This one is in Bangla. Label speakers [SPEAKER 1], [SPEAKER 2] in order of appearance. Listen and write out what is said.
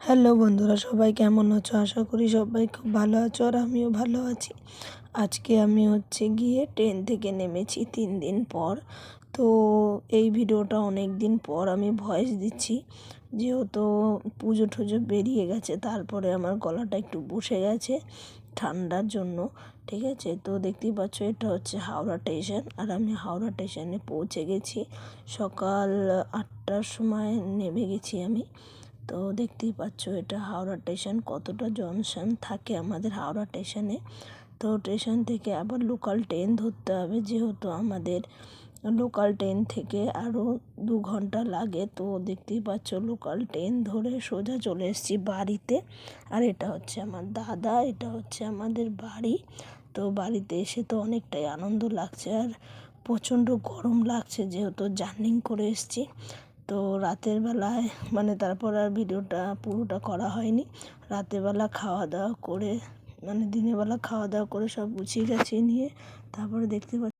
[SPEAKER 1] হ্যালো বন্ধুরা, সবাই কেমন আছো? আশা করি সবাই খুব ভালো আছো আর আমিও ভালো আছি। আজকে আমি হচ্ছে গিয়ে ট্রেন থেকে নেমেছি তিন দিন পর। তো এই ভিডিওটা অনেক দিন পর আমি ভয়েস দিচ্ছি। যেহেতু পুজো টুজো বেরিয়ে গেছে, তারপরে আমার গলাটা একটু বসে গেছে ঠান্ডার জন্য, ঠিক আছে? তো দেখতেই পাচ্ছ এটা হচ্ছে হাওড়া স্টেশন আর আমি হাওড়া স্টেশনে পৌঁছে গেছি। সকাল আটটার সময় নেমে গেছি আমি। তো দেখতেই পাচ্ছ এটা হাওড়া স্টেশন। কতটা জনশন থাকে আমাদের হাওড়া স্টেশনে। তো স্টেশন থেকে আবার লোকাল ট্রেন ধরতে হবে, যেহেতু আমাদের লোকাল ট্রেন থেকে আরও দু ঘণ্টা লাগে। তো দেখতেই পাচ্ছ লোকাল ট্রেন ধরে সোজা চলে এসেছি বাড়িতে। আর এটা হচ্ছে আমার দাদা, এটা হচ্ছে আমাদের বাড়ি। তো বাড়িতে এসে তো অনেকটাই আনন্দ লাগছে আর প্রচণ্ড গরম লাগছে, যেহেতু জার্নিং করে এসেছি। তো রাতের বেলায় মানে তারপর আর ভিডিওটা পুরোটা করা হয়নি। রাতেরবেলা খাওয়া দাওয়া করে মানে দিনের বেলা খাওয়া দাওয়া করে সব গুছিয়ে গাছিয়ে নিয়ে তারপরে দেখতে পাচ্ছি